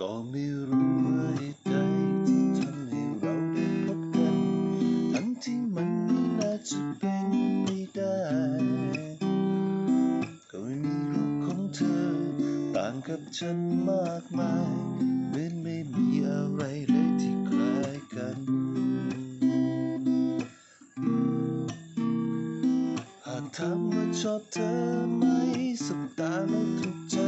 ก็ไม่รู้ว่าเหตุใดที่ทำให้เราได้พบกัน ทั้งที่มันไม่น่าจะเป็นไปได้ก็ไม่มีรูปของเธอ ต่างกับฉันมากมายเหมือนไม่มีอะไรเลยที่คล้ายกันหากถามว่าชอบเธอไหมสบตาแล้วถูกใจ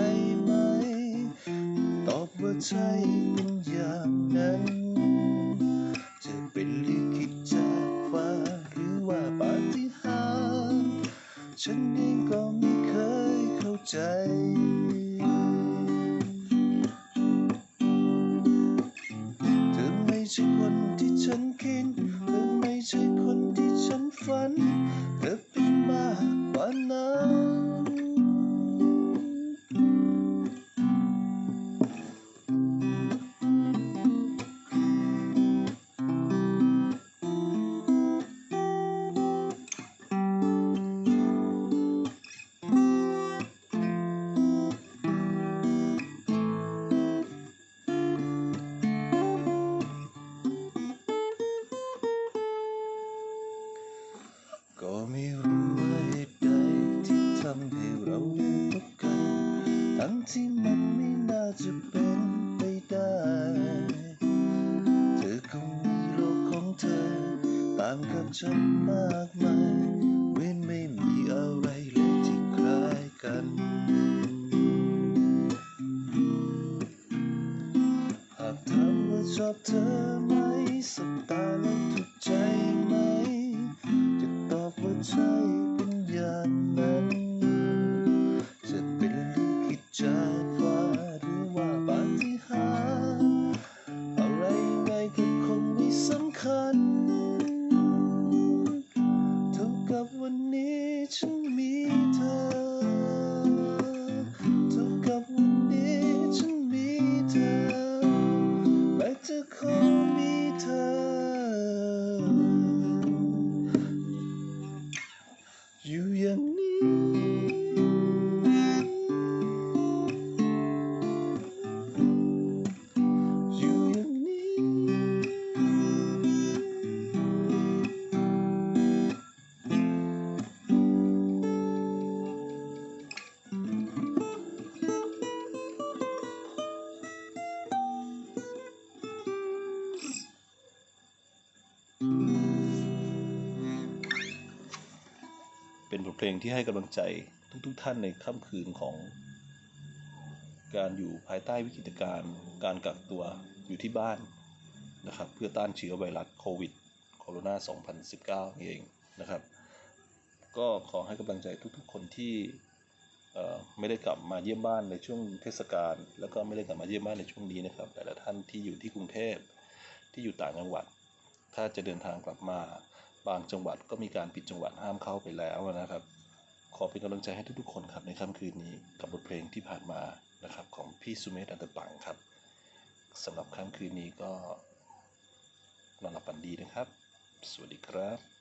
ใช่เป็นอย่างนั้นจะเป็นลิขิตจากฟ้าหรือว่าปาฏิหาริย์ฉันเองก็ไม่เคยเข้าใจเธอไม่ใช่คนที่ฉันคิด ก็ไม่รู้ว่าเหตุใดที่ทำให้เราได้พบกัน ทั้งที่มันไม่น่าจะเป็นไปได้ เธอคงมีโลกของเธอต่างกับฉันมากมายเว้นไม่มีอะไรเลยที่คล้ายกัน หากถามว่าชอบเธอไหมสบตาแล้ว อยู่ เป็นบทเพลงที่ให้กำลังใจทุกๆทท่านในค่ำคืนของ การอยู่ภายใต้วิกฤตการณ์การกักตัวอยู่ที่บ้านนะครับ เพื่อต้านเชื้อไวรัสโควิดโคโรนา 2019นี่เองนะครับ ก็ขอให้กำลังใจทุกๆ คนที่เอ่อไม่ได้กลับมาเยี่ยมบ้านในช่วงเทศกาลแล้วก็ไม่ได้กลับมาเยี่ยมบ้านในช่วงนี้นะครับ แต่ละท่านที่อยู่ที่กรุงเทพที่อยู่ต่างจังหวัด ถ้าจะเดินทางกลับมา บางจังหวัดก็มีการปิดจังหวัดห้ามเข้าไปแล้วนะครับ ขอเป็นกำลังใจให้ทุกๆคนครับในค่ำคืนนี้กับบทเพลงที่ผ่านมานะครับของพี่สุเมธอันตปังครับสำหรับค่ำคืนนี้ก็นอนหลับฝันดีนะครับ สวัสดีครับ